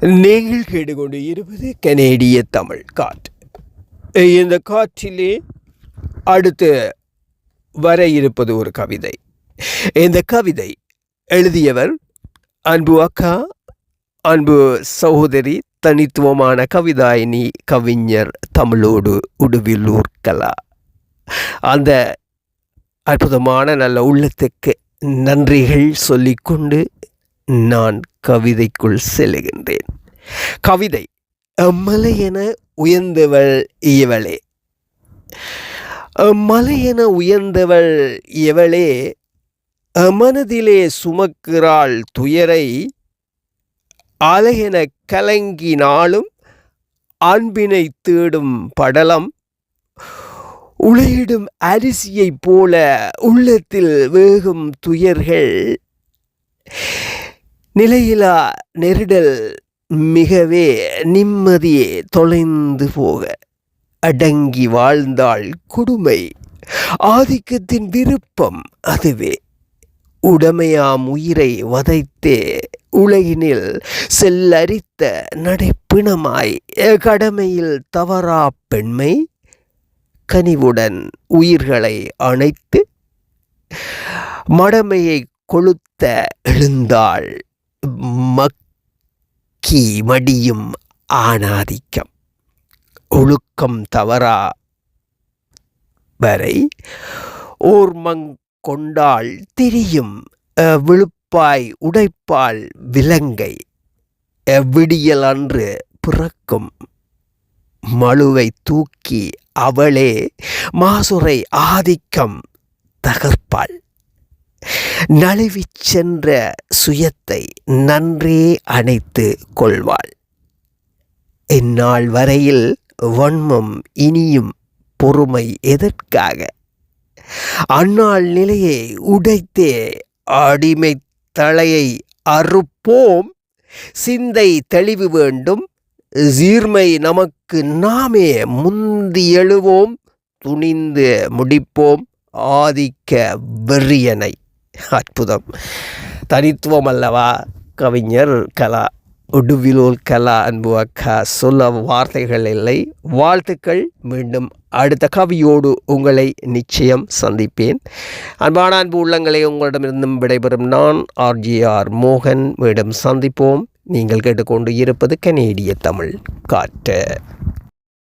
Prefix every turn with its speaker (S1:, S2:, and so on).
S1: நீங்கள் கேட்டுக்கொண்டு இருப்பது கனேடிய தமிழ் காற்று இந்த காற்றிலே அடுத்து வர இருப்பது ஒரு கவிதை. இந்த கவிதை எழுதியவர் அன்பு அக்கா அன்பு சகோதரி தனித்துவமான கவிதாயினி கவிஞர் தமிழோடு உடுவில்லூர் கலா. அந்த அற்புதமான நல்ல உள்ளத்துக்கு நன்றிகள் சொல்லிக்கொண்டு நான் கவிதைக்குள் செல்கின்றேன் கவிதை மலையென உயர்ந்தவள் இவளே. மலையென உயர்ந்தவள் இவளே மனதிலே சுமக்கிறாள் துயரை அலையென கலங்கினாலும் அன்பினை தேடும் படலம் உளையிடும் அரிசியைப் போல உள்ளத்தில் வேகும் துயர்கள் நிலையிலா நெருடல் மிகவே நிம்மதியே தொலைந்து போக அடங்கி வாழ்ந்தாள் கொடுமை. ஆதிக்கத்தின் விருப்பம் அதுவே. உடமையாம் உயிரை வதைத்தே உலகினில் செல்லரித்த நடைப்பிணமாய் கடமையில் தவறா பெண்மை? கனிவுடன் உயிர்களை அணைத்து மடமையை கொளுத்த எழுந்தாள் மக்கி மடியும் ஆணாதிக்கம். ஒழுக்கம் தவறா வரை ஓர்மங் கொண்டால் திரியும் விழுப்பாய் உடைப்பால் விலங்கை விடியல் அன்று பிறக்கும் மழுவை தூக்கி அவளே மாசுரை ஆதிக்கம் தகர்ப்பாள். நழுவிச் சென்ற சுயத்தை நன்றே அணைத்து கொள்வாள். இந்நாள் வரையில் வன்மம் இனியும் பொறுமை எதற்காக? அந்நாள் நிலையை உடைத்தே அடிமை தலையை அறுப்போம். சிந்தை தெளிவு வேண்டும். சீர்மை நமக்கு நாமே முந்தி எழுவோம். துணிந்து முடிப்போம். ஆதிக்க வெறியனை. அற்புதம். தனித்துவம் அல்லவா கவிஞர் கலா உடுவிலோல் கலா அன்பு அக்கா சொல்ல வார்த்தைகள் இல்லை. வாழ்த்துக்கள். மீண்டும் அடுத்த கவியோடு உங்களை நிச்சயம் சந்திப்பேன். அன்பான அன்பு உள்ளங்களை உங்களிடமிருந்தும் விடைபெறும் நான் ஆர்ஜிஆர் மோகன். மீண்டும் சந்திப்போம். நீங்கள் கேட்டுக்கொண்டு இருப்பது கனேடிய தமிழ் காற்று.